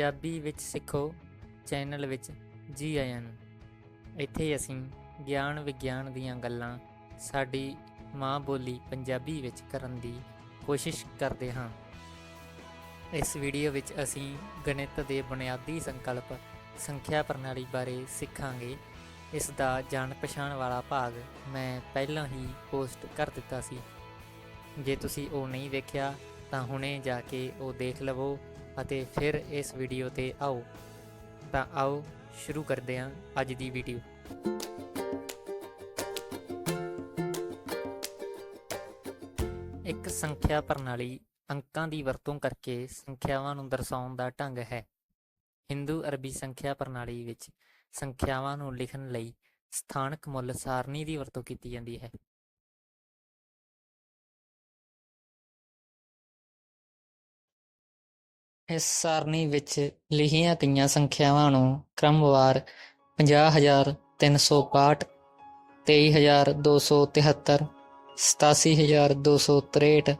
ਪੰਜਾਬੀ ਵਿੱਚ ਸਿੱਖੋ ਚੈਨਲ ਵਿੱਚ ਜੀ ਆਇਆਂ ਨੂੰ। ਇੱਥੇ ਅਸੀਂ ਗਿਆਨ ਵਿਗਿਆਨ ਦੀਆਂ ਗੱਲਾਂ ਸਾਡੀ ਮਾਂ ਬੋਲੀ ਪੰਜਾਬੀ ਵਿੱਚ ਕਰਨ ਦੀ ਕੋਸ਼ਿਸ਼ ਕਰਦੇ ਹਾਂ। ਇਸ ਵੀਡੀਓ ਵਿੱਚ ਅਸੀਂ ਗਣਿਤ ਦੇ ਬੁਨਿਆਦੀ ਸੰਕਲਪ, ਸੰਖਿਆ ਪ੍ਰਣਾਲੀ ਬਾਰੇ ਸਿੱਖਾਂਗੇ। ਇਸ ਦਾ ਜਾਣ ਪਛਾਣ ਵਾਲਾ ਭਾਗ ਮੈਂ ਪਹਿਲਾਂ ਹੀ ਪੋਸਟ ਕਰ ਦਿੱਤਾ ਸੀ। ਜੇ ਤੁਸੀਂ ਉਹ ਨਹੀਂ ਦੇਖਿਆ ਤਾਂ ਹੁਣੇ ਜਾ ਕੇ ਉਹ ਦੇਖ ਲਵੋ। ਅਤੇ ਫਿਰ ਇਸ ਵੀਡੀਓ ਤੇ ਆਓ। ਤਾਂ ਆਓ, ਸ਼ੁਰੂ ਕਰਦੇ ਹਾਂ ਅੱਜ ਦੀ ਵੀਡੀਓ। ਇੱਕ ਸੰਖਿਆ ਪ੍ਰਣਾਲੀ ਅੰਕਾਂ ਦੀ ਵਰਤੋਂ ਕਰਕੇ ਸੰਖਿਆਵਾਂ ਨੂੰ ਦਰਸਾਉਣ ਦਾ ਢੰਗ ਹੈ। ਹਿੰਦੂ ਅਰਬੀ ਸੰਖਿਆ ਪ੍ਰਣਾਲੀ ਵਿੱਚ ਸੰਖਿਆਵਾਂ ਨੂੰ ਲਿਖਣ ਲਈ ਸਥਾਨਕ ਮੁੱਲ ਸਾਰਣੀ ਦੀ ਵਰਤੋਂ ਕੀਤੀ ਜਾਂਦੀ ਹੈ। ਇਸ ਸਾਰਣੀ ਵਿੱਚ ਲਿਖੀਆਂ ਗਈਆਂ ਸੰਖਿਆਵਾਂ ਨੂੰ ਕ੍ਰਮਵਾਰ 50362 23273 87263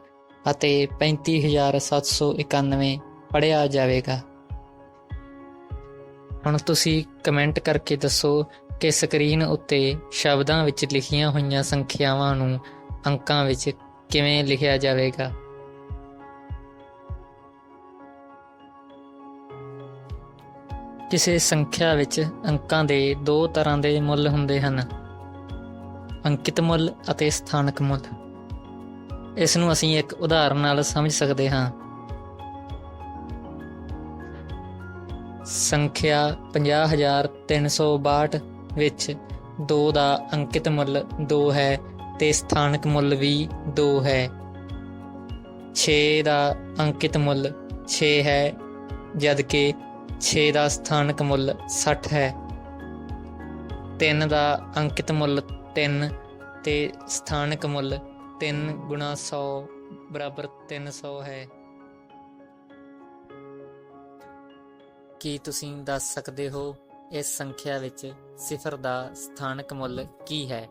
ਅਤੇ 35791 ਪੜਿਆ ਜਾਵੇਗਾ। ਹੁਣ ਤੁਸੀਂ ਕਮੈਂਟ ਕਰਕੇ ਦੱਸੋ ਕਿ ਸਕਰੀਨ ਉੱਤੇ ਸ਼ਬਦਾਂ ਵਿੱਚ ਲਿਖੀਆਂ ਹੋਈਆਂ ਸੰਖਿਆਵਾਂ ਨੂੰ ਅੰਕਾਂ ਵਿੱਚ ਕਿਵੇਂ ਲਿਖਿਆ ਜਾਵੇਗਾ। ਕਿਸੇ ਸੰਖਿਆ ਵਿੱਚ ਅੰਕਾਂ ਦੇ ਦੋ ਤਰ੍ਹਾਂ ਦੇ ਮੁੱਲ ਹੁੰਦੇ ਹਨ। ਅੰਕਿਤ ਮੁੱਲ ਅਤੇ ਸਥਾਨਕ ਮੁੱਲ। ਇਸ ਨੂੰ ਅਸੀਂ ਇੱਕ ਉਦਾਹਰਨ ਨਾਲ ਸਮਝ ਸਕਦੇ ਹਾਂ। ਸੰਖਿਆ 50362 ਵਿੱਚ 2 ਦਾ ਅੰਕਿਤ ਮੁੱਲ 2 ਹੈ ਤੇ ਸਥਾਨਕ ਮੁੱਲ ਵੀ 2 ਹੈ। 6 ਦਾ ਅੰਕਿਤ ਮੁੱਲ 6 ਹੈ, ਜਦਕਿ 6 ਦਾ ਸਥਾਨਕ ਮੁੱਲ 60 ਹੈ। 3 ਦਾ ਅੰਕਿਤ ਮੁੱਲ 3 ਤੇ ਸਥਾਨਕ ਮੁੱਲ 3 ਗੁਣਾ 100 ਬਰਾਬਰ 300 ਹੈ। ਕੀ ਤੁਸੀਂ ਦੱਸ ਸਕਦੇ ਹੋ ਇਸ ਸੰਖਿਆ ਵਿੱਚ ਸਿਫਰ ਦਾ ਸਥਾਨਕ ਮੁੱਲ ਕੀ ਹੈ?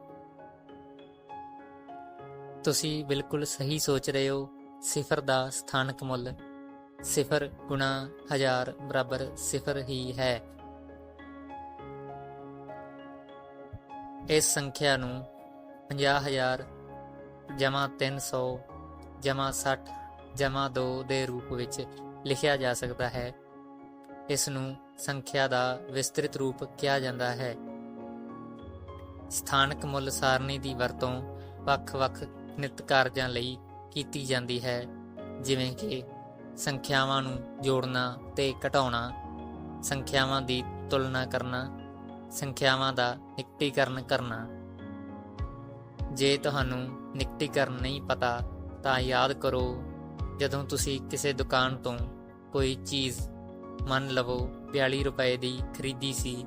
ਤੁਸੀਂ ਬਿਲਕੁਲ ਸਹੀ ਸੋਚ ਰਹੇ ਹੋ, ਸਿਫਰ ਦਾ ਸਥਾਨਕ ਮੁੱਲ ਸਿਫਰ ਗੁਣਾ ਹਜ਼ਾਰ ਬਰਾਬਰ ਸਿਫਰ ਹੀ ਹੈ। ਇਸ ਸੰਖਿਆ ਨੂੰ 50000 ਜਮਾ 300 ਜਮਾ 60 ਜਮਾ 2 ਦੇ ਰੂਪ ਵਿੱਚ ਲਿਖਿਆ ਜਾ ਸਕਦਾ ਹੈ। ਇਸ ਨੂੰ ਸੰਖਿਆ ਦਾ ਵਿਸਤ੍ਰਿਤ ਰੂਪ ਕਿਹਾ ਜਾਂਦਾ ਹੈ। ਸਥਾਨਕ ਮੁੱਲ ਸਾਰਣੀ ਦੀ ਵਰਤੋਂ ਵੱਖ-ਵੱਖ ਨਿਤ ਕਾਰਜਾਂ ਲਈ ਕੀਤੀ ਜਾਂਦੀ ਹੈ, ਜਿਵੇਂ ਕਿ ਸੰਖਿਆਵਾਂ ਨੂੰ ਜੋੜਨਾ ਤੇ ਘਟਾਉਣਾ, ਸੰਖਿਆਵਾਂ ਦੀ ਤੁਲਨਾ ਕਰਨਾ, ਸੰਖਿਆਵਾਂ ਦਾ ਨਿਕਟੀਕਰਨ ਕਰਨਾ। ਜੇ ਤੁਹਾਨੂੰ ਨਿਕਟੀਕਰਨ ਨਹੀਂ ਪਤਾ, ਤਾਂ ਯਾਦ ਕਰੋ, ਜਦੋਂ ਤੁਸੀਂ ਕਿਸੇ ਦੁਕਾਨ ਤੋਂ ਕੋਈ ਚੀਜ਼ ਮੰਨ ਲਵੋ 42 ਰੁਪਏ ਦੀ ਖਰੀਦੀ ਸੀ,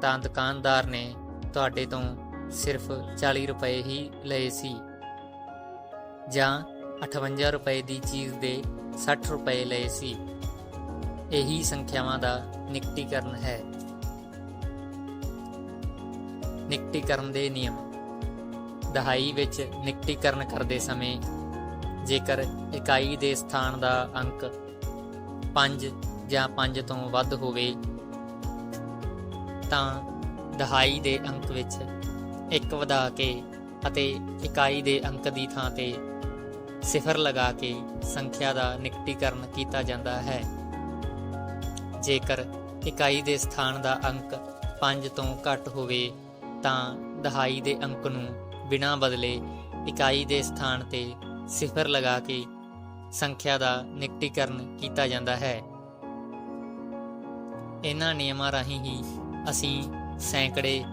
ਤਾਂ ਦੁਕਾਨਦਾਰ ਨੇ ਤੁਹਾਡੇ ਤੋਂ ਸਿਰਫ 40 ਰੁਪਏ ਹੀ ਲਏ ਸੀ। ਜਾਂ 58 ਰੁਪਏ ਦੀ ਚੀਜ਼ ਦੇ 60 ਰੁਪਏ ਲਏ ਸੀ। ਇਹੀ ਸੰਖਿਆਵਾਂ ਦਾ ਨਿਕਟੀਕਰਨ ਹੈ। ਨਿਕਟੀਕਰਨ ਦੇ ਨਿਯਮ। ਦਹਾਈ ਵਿੱਚ ਨਿਕਟੀਕਰਨ ਕਰਦੇ ਸਮੇਂ ਜੇਕਰ ਇਕਾਈ ਦੇ ਸਥਾਨ ਦਾ ਅੰਕ 5 ਜਾਂ 5 ਤੋਂ ਵੱਧ ਹੋਵੇ, ਤਾਂ ਦਹਾਈ ਦੇ ਅੰਕ ਵਿੱਚ ਇੱਕ ਵਧਾ ਕੇ ਅਤੇ ਇਕਾਈ ਦੇ ਅੰਕ ਦੀ ਥਾਂ ਤੇ ਸਿਫਰ ਲਗਾ ਕੇ ਸੰਖਿਆ ਦਾ ਨਿਕਟੀਕਰਨ ਕੀਤਾ ਜਾਂਦਾ ਹੈ। ਜੇਕਰ ਇਕਾਈ ਦੇ ਸਥਾਨ ਦਾ ਅੰਕ 5 ਤੋਂ ਘੱਟ ਹੋਵੇ, ਤਾਂ ਦਹਾਈ ਦੇ ਅੰਕ ਨੂੰ ਬਿਨਾਂ ਬਦਲੇ ਇਕਾਈ ਦੇ ਸਥਾਨ ਤੇ ਸਿਫਰ ਲਗਾ ਕੇ ਸੰਖਿਆ ਦਾ ਨਿਕਟੀਕਰਨ ਕੀਤਾ ਜਾਂਦਾ ਹੈ। ਇਹਨਾਂ ਨਿਯਮਾਂ ਰਾਹੀਂ ਹੀ ਅਸੀਂ ਸੈਂਕੜੇ,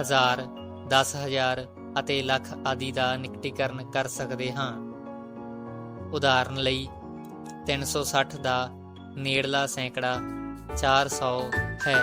ਹਜ਼ਾਰ 10000 ਅਤੇ ਲੱਖ ਆਦਿ ਦਾ ਨਿਕਟੀਕਰਨ ਕਰ ਸਕਦੇ ਹਾਂ। ਉਦਾਹਰਨ ਲਈ 360 ਦਾ ਨੇੜਲਾ ਸੈਂਕੜਾ 400 ਹੈ।